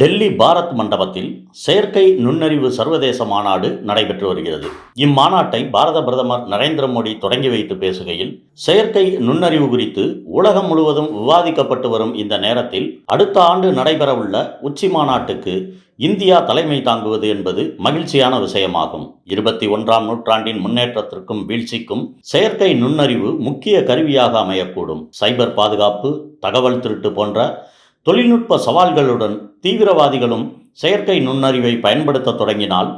டெல்லி பாரத் மண்டபத்தில் செயற்கை நுண்ணறிவு சர்வதேச மாநாடு நடைபெற்று வருகிறது. இம்மாநாட்டை பாரத பிரதமர் நரேந்திர மோடி தொடங்கி வைத்து பேசுகையில் செயற்கை நுண்ணறிவு குறித்து உலகம் முழுவதும் விவாதிக்கப்பட்டு வரும் இந்த நேரத்தில் அடுத்த ஆண்டு நடைபெறவுள்ள உச்சி மாநாட்டுக்கு இந்தியா தலைமை தாங்குவது என்பது மகிழ்ச்சியான விஷயமாகும். இருபத்தி ஒன்றாம் நூற்றாண்டின் முன்னேற்றத்திற்கும் வீழ்ச்சிக்கும் செயற்கை நுண்ணறிவு முக்கிய கருவியாக அமையக்கூடும். சைபர் பாதுகாப்பு தகவல் திருட்டு போன்ற தொழில்நுட்ப சவால்களுடன் தீவிரவாதிகளும் செயற்கை நுண்ணறிவை பயன்படுத்த தொடங்கினால்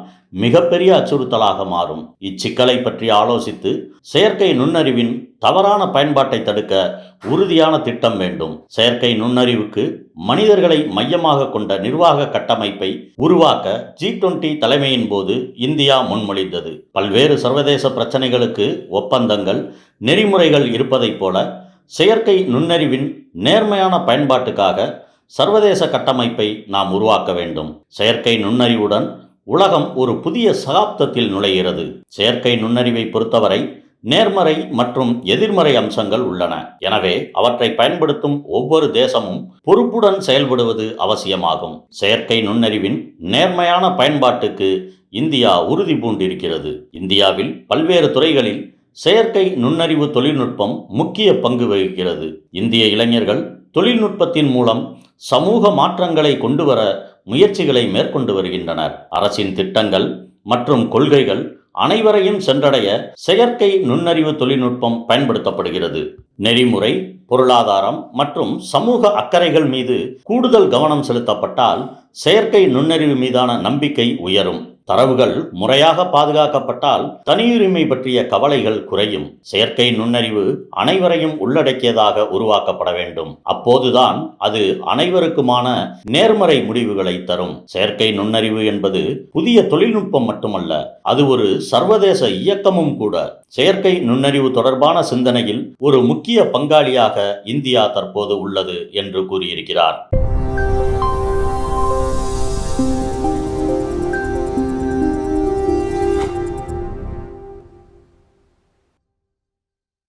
மிகப்பெரிய அச்சுறுத்தலாக மாறும். இச்சிக்கலை பற்றி ஆலோசித்து செயற்கை நுண்ணறிவின் தவறான பயன்பாட்டை தடுக்க உறுதியான திட்டம் வேண்டும். செயற்கை நுண்ணறிவுக்கு மனிதர்களை மையமாக கொண்ட நிர்வாக கட்டமைப்பை உருவாக்க ஜி டுவெண்டி தலைமையின் போது இந்தியா முன்மொழிந்தது. பல்வேறு சர்வதேச பிரச்சனைகளுக்கு ஒப்பந்தங்கள் நெறிமுறைகள் இருப்பதைப் போல செயற்கை நுண்ணறிவின் நேர்மையான பயன்பாட்டுக்காக சர்வதேச கட்டமைப்பை நாம் உருவாக்க வேண்டும். செயற்கை நுண்ணறிவுடன் உலகம் ஒரு புதிய சகாப்தத்தில் நுழைகிறது. செயற்கை நுண்ணறிவை பொறுத்தவரை நேர்மறை மற்றும் எதிர்மறை அம்சங்கள் உள்ளன. எனவே அவற்றை பயன்படுத்தும் ஒவ்வொரு தேசமும் பொறுப்புடன் செயல்படுவது அவசியமாகும். செயற்கை நுண்ணறிவின் நேர்மையான பயன்பாட்டுக்கு இந்தியா உறுதி பூண்டிருக்கிறது. இந்தியாவில் பல்வேறு துறைகளில் செயற்கை நுண்ணறிவு தொழில்நுட்பம் முக்கிய பங்கு வகிக்கிறது. இந்திய இளைஞர்கள் தொழில்நுட்பத்தின் மூலம் சமூக மாற்றங்களை கொண்டு வர முயற்சிகளை மேற்கொண்டு வருகின்றனர். அரசின் திட்டங்கள் மற்றும் கொள்கைகள் அனைவரையும் சென்றடைய செயற்கை நுண்ணறிவு தொழில்நுட்பம் பயன்படுத்தப்படுகிறது. நெறிமுறை பொருளாதாரம் மற்றும் சமூக அக்கறைகள் மீது கூடுதல் கவனம் செலுத்தப்பட்டால் செயற்கை நுண்ணறிவு மீதான நம்பிக்கை உயரும். தரவுகள் முறையாக பாதுகாக்கப்பட்டால் தனியுரிமை பற்றிய கவலைகள் குறையும். செயற்கை நுண்ணறிவு அனைவரையும் உள்ளடக்கியதாக உருவாக்கப்பட வேண்டும். அப்போதுதான் அது அனைவருக்குமான நேர்மறை முடிவுகளை தரும். செயற்கை நுண்ணறிவு என்பது புதிய தொழில்நுட்பம் மட்டுமல்ல அது ஒரு சர்வதேச இயக்கமும் கூட. செயற்கை நுண்ணறிவு தொடர்பான சிந்தனையில் ஒரு முக்கிய பங்காளியாக இந்தியா தற்போது உள்ளது என்று கூறியிருக்கிறார்.